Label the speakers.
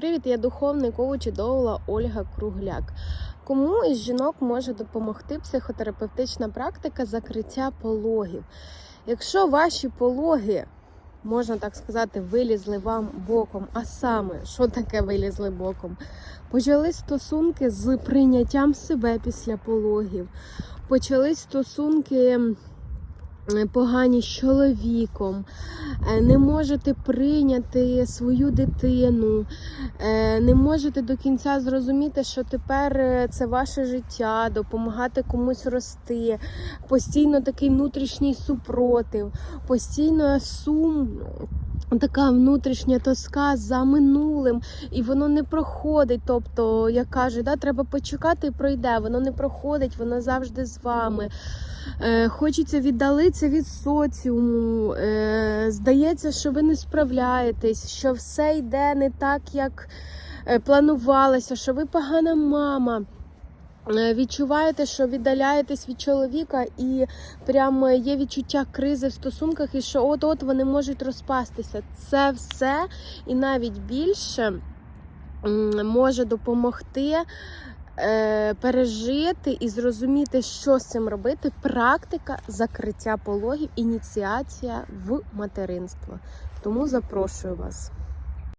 Speaker 1: Привіт, я духовний коуч і доула Ольга Кругляк. Кому із жінок може допомогти психотерапевтична практика закриття пологів? Якщо ваші пологи, можна так сказати, вилізли вам боком, а саме, що таке вилізли боком? Почались стосунки з прийняттям себе після пологів, почались стосунки погані з чоловіком, е, не можете прийняти свою дитину, е, не можете до кінця зрозуміти, що тепер е, це ваше життя, допомагати комусь рости, постійно такий внутрішній супротив, постійно сум. Така внутрішня тоска за минулим, і воно не проходить. Тобто, як кажуть, да, треба почекати і пройде. Воно не проходить, воно завжди з вами. Е, хочеться віддалитися від соціуму. Е, здається, що ви не справляєтесь, що все йде не так, як е, планувалося, що ви погана мама. Е, Відчуваєте, що віддаляєтесь від чоловіка, і прямо є відчуття кризи в стосунках, і що от-от вони можуть розпастися. Це все і навіть більше може допомогти е, пережити і зрозуміти, що з цим робити. Практика закриття пологів, ініціація в материнство. Тому запрошую вас.